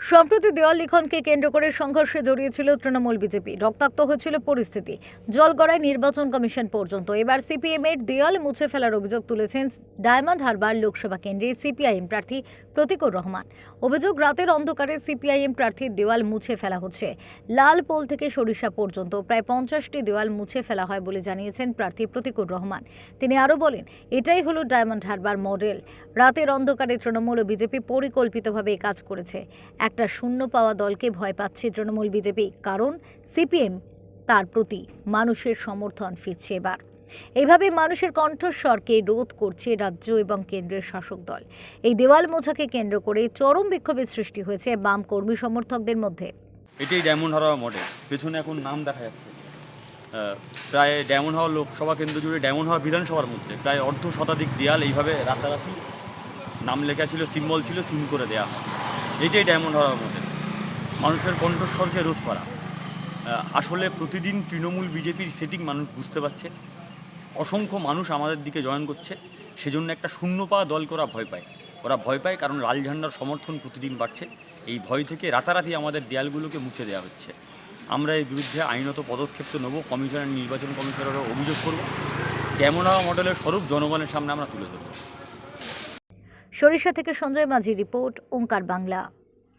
সম্প্রতি দেওয়াল লিখনকে কেন্দ্র করে সংঘর্ষে জড়িয়েছিল তৃণমূল বিজেপি। রক্তাক্ত হয়েছিল পরিস্থিতি। জলগড়ায় নির্বাচন কমিশন পর্যন্ত। এবার সিপিএম এর দেওয়াল মুছে ফেলার অভিযোগ তুলেছেন ডায়মন্ড হারবার লোকসভা কেন্দ্রে সিপিআইএম প্রার্থী প্রতিকুর রহমান। অভিযোগ, রাতের অন্ধকারে সিপিআইএম প্রার্থীর দেওয়াল মুছে ফেলা হচ্ছে। লাল পোল থেকে সরিষা পর্যন্ত প্রায় পঞ্চাশটি দেওয়াল মুছে ফেলা হয় বলে জানিয়েছেন প্রার্থী প্রতিকুর রহমান। তিনি আরও বলেন, এটাই হলো ডায়মন্ড হারবার মডেল। রাতের অন্ধকারে তৃণমূল ও বিজেপি পরিকল্পিতভাবে কাজ করেছে। একটা শূন্য পাওয়া দলকে ভয় পাচ্ছে তৃণমূল, বিজেপি। কারণ সিপিএম তার প্রতি মানুষের সমর্থন ফিরছে এবার। এইভাবে মানুষের কণ্ঠস্বরকে রোধ করছে রাজ্য এবং কেন্দ্রের শাসক দল। এই দেওয়াল মোছাকে কেন্দ্র করে চরম বিক্ষোভের সৃষ্টি হয়েছে বাম কর্মী সমর্থকদের মধ্যে। এটাই ডায়মন্ড হাওয়া মডেল পেছনে এখন নাম দেখা যাচ্ছে। প্রায় ডায়মন্ড হাওয়া লোকসভা কেন্দ্র জুড়ে ডায়মন্ড হাওয়া বিধানসভার মধ্যে, প্রায় অর্ধ শতাধিক দেয়াল এইভাবে রাতারাতি নাম লেখা ছিল সিম্বল ছিল, চুন করে দেওয়া হয়। এটাই ডায়মন্ড হাওয়া মডেল মানুষের কণ্ঠস্বরকে রোধ করা। আসলে প্রতিদিন তৃণমূল বিজেপির সেটিং মানুষ বুঝতে পারছে। অসংখ্য মানুষ আমাদের দিকে জয়েন করছে। সেজন্য একটা শূন্য পাওয়া দল করা ভয় পায়। ওরা ভয় পায় কারণ লাল ঝান্ডার সমর্থন প্রতিদিন বাড়ছে। এই ভয় থেকে রাতারাতি আমাদের দেয়ালগুলোকে মুছে দেওয়া হচ্ছে। আমরা এর বিরুদ্ধে আইনত পদক্ষেপ তো নেব। কমিশনের, নির্বাচন কমিশনেরও অভিযোগ করব। হওয়া মডেলের স্বরূপ জনগণের সামনে আমরা তুলে ধরবো। সরিষা থেকে সঞ্জয় মাঝি রিপোর্ট ওঙ্কার বাংলা।